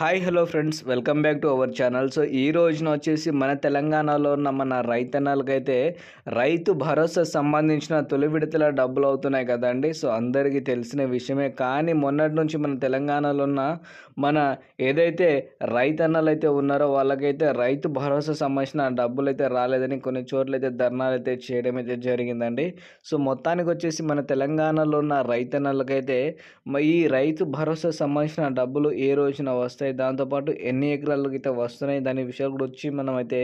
Hi hello friends welcome back to our channel so ఈ రోజున వచ్చేసి మన తెలంగాణలో ఉన్న మన రైతన్నలకైతే రైతు భరోసా సంబంధించిన తొలి విడతల డబ్బులు అవుతున్నాయి కదండి. సో అందరికీ తెలిసిన విషయమే. కానీ మొన్నటి నుంచి మన తెలంగాణలో ఉన్న మన ఏదైతే రైతన్నలు అయితే ఉన్నారో వాళ్ళకైతే రైతు భరోసా సంబంధించిన డబ్బులు అయితే రాలేదని కొన్ని చోట్ల అయితే ధర్నాలు అయితే చేయడం అయితే జరిగిందండి. సో మొత్తానికి వచ్చేసి మన తెలంగాణలో ఉన్న రైతన్నలకైతే ఈ రైతు భరోసా సంబంధించిన డబ్బులు ఏ రోజున వస్తాయి? వస్తాయి దాంతోపాటు ఎన్ని ఎకరాలకు అయితే వస్తున్నాయి దాని విషయాలు కూడా వచ్చి మనం అయితే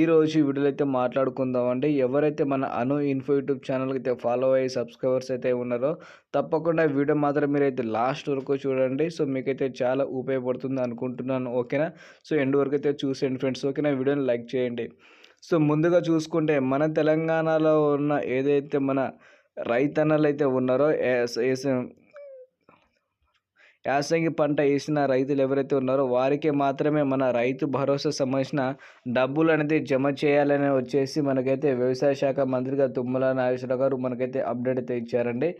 ఈరోజు వీడియోలో అయితే మాట్లాడుకుందాం అండి ఎవరైతే మన అను ఇన్ఫో యూట్యూబ్ ఛానల్కి అయితే ఫాలో అయ్యి సబ్స్క్రైబర్స్ అయితే ఉన్నారో తప్పకుండా వీడియో మాత్రం మీరైతే లాస్ట్ వరకు చూడండి. సో మీకైతే చాలా ఉపయోగపడుతుంది అనుకుంటున్నాను. ఓకేనా? సో ఎండ్ వరకు అయితే చూసేయండి ఫ్రెండ్స్. ఓకేనా? వీడియోని లైక్ చేయండి. సో ముందుగా చూసుకుంటే మన తెలంగాణలో ఉన్న ఏదైతే మన రైతన్నలు అయితే ఉన్నారో యాసంగి పంట వేసిన రైతులు ఎవరైతే ఉన్నారో వారికి మాత్రమే మన రైతు భరోసా సంబంధించిన డబ్బులు అనేది జమ చేయాలని వచ్చేసి మనకైతే వ్యవసాయ శాఖ మంత్రిగా తుమ్మల నాగేశ్వరరావు గారు మనకైతే అప్డేట్ అయితే ఇచ్చారండి.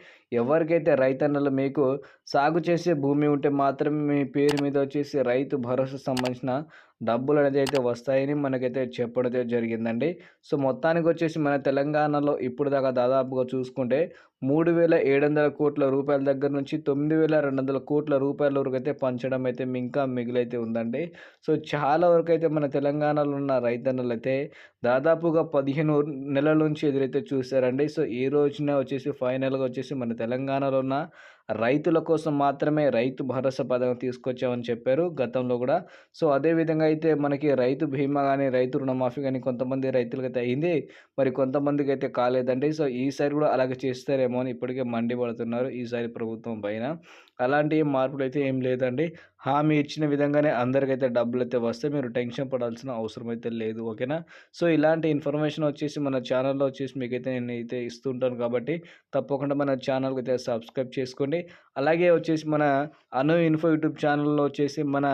ఎవరికైతే రైతన్నలు మీకు సాగు చేసే భూమి ఉంటే మాత్రమే మీ పేరు మీద వచ్చేసి రైతు భరోసా సంబంధించిన డబ్బులు అనేది అయితే వస్తాయని మనకైతే చెప్పడం జరిగిందండి. సో మొత్తానికి వచ్చేసి మన తెలంగాణలో ఇప్పుడు దాకా దాదాపుగా చూసుకుంటే మూడు వేల ఏడు వందల కోట్ల రూపాయల దగ్గర నుంచి తొమ్మిది వేల రెండు వందల కోట్ల రూపాయల వరకు అయితే పంచడం అయితే ఇంకా మిగిలైతే ఉందండి. సో చాలా వరకు అయితే మన తెలంగాణలో ఉన్న రైతన్నలు అయితే దాదాపుగా పదిహేను నెలల నుంచి ఎదురైతే చూశారండి. సో ఈ రోజున వచ్చేసి ఫైనల్గా వచ్చేసి మన తెలంగాణలో ఉన్న రైతుల కోసం మాత్రమే రైతు భరోసా పథకం తీసుకొచ్చామని చెప్పారు గతంలో కూడా. సో అదేవిధంగా అయితే మనకి రైతు బీమా కానీ రైతు రుణమాఫీ కానీ కొంతమంది రైతులకి అయితే అయింది. మరి కొంతమందికి అయితే కాలేదండి. సో ఈసారి కూడా అలాగే చేస్తారేమో అని ఇప్పటికే మండిపడుతున్నారు ఈసారి ప్రభుత్వం పైన. అలాంటి మార్పులు అయితే ఏం లేదండి. హామీ ఇచ్చిన విధంగానే అందరికైతే డబ్బులు అయితే వస్తే మీరు టెన్షన్ పడాల్సిన అవసరం అయితే లేదు ఓకేనా? సో ఇలాంటి ఇన్ఫర్మేషన్ వచ్చేసి మన ఛానల్లో వచ్చేసి మీకైతే నేను అయితే ఇస్తుంటాను కాబట్టి తప్పకుండా మన ఛానల్కి అయితే సబ్స్క్రైబ్ చేసుకోండి. అలాగే వచ్చేసి మన అను ఇన్ఫో యూట్యూబ్ ఛానల్లో వచ్చేసి మన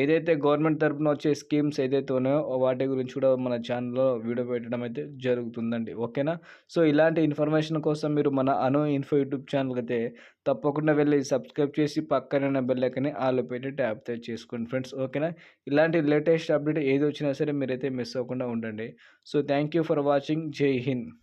ఏదైతే గవర్నమెంట్ తరఫున వచ్చే స్కీమ్స్ ఏదైతే ఉన్నాయో వాటి గురించి కూడా మన ఛానల్లో వీడియో పెట్టడం అయితే జరుగుతుందండి ఓకేనా? సో ఇలాంటి ఇన్ఫర్మేషన్ కోసం మీరు మన అను ఇన్ఫో యూట్యూబ్ ఛానల్కి అయితే తప్పకుండా వెళ్ళి సబ్స్క్రైబ్ చేసి పక్కన బెల్లైకని ఆలు పెట్టి ట్యాప్ చేసుకోండి ఫ్రెండ్స్ ఓకేనా ఇలాంటి లేటెస్ట్ అప్డేట్ ఏది వచ్చినా సరే మీరైతే మిస్ అవ్వకుండా ఉండండి. So thank you for watching జై హింద్